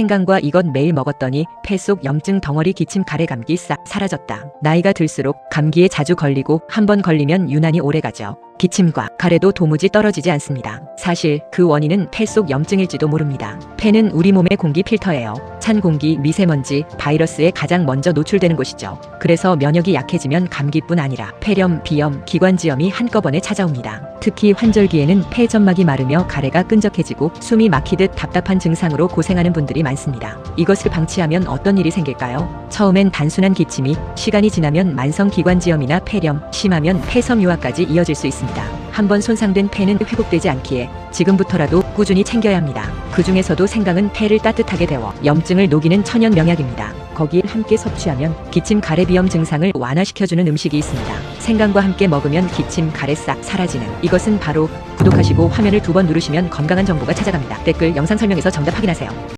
생강과 이것 매일 먹었더니 폐 속 염증 덩어리 기침 가래 감기 싹 사라졌다. 나이가 들수록 감기에 자주 걸리고 한 번 걸리면 유난히 오래 가죠. 기침과 가래도 도무지 떨어지지 않습니다. 사실 그 원인은 폐 속 염증일지도 모릅니다. 폐는 우리 몸의 공기 필터예요. 찬 공기, 미세먼지, 바이러스에 가장 먼저 노출되는 곳이죠. 그래서 면역이 약해지면 감기뿐 아니라 폐렴, 비염, 기관지염이 한꺼번에 찾아옵니다. 특히 환절기에는 폐 점막이 마르며 가래가 끈적해지고 숨이 막히듯 답답한 증상으로 고생하는 분들이 많습니다. 이것을 방치하면 어떤 일이 생길까요? 처음엔 단순한 기침이 시간이 지나면 만성 기관지염이나 폐렴, 심하면 폐섬 유화까지 이어질 수 있습니다. 한번 손상된 폐는 회복되지 않기에 지금부터라도 꾸준히 챙겨야 합니다. 그 중에서도 생강은 폐를 따뜻하게 데워 염증을 녹이는 천연 명약입니다. 거기에 함께 섭취하면 기침 가래 비염 증상을 완화시켜주는 음식이 있습니다. 생강과 함께 먹으면 기침 가래 싹 사라지는 이것은 바로 구독하시고 화면을 두 번 누르시면 건강한 정보가 찾아갑니다. 댓글 영상 설명에서 정답 확인하세요.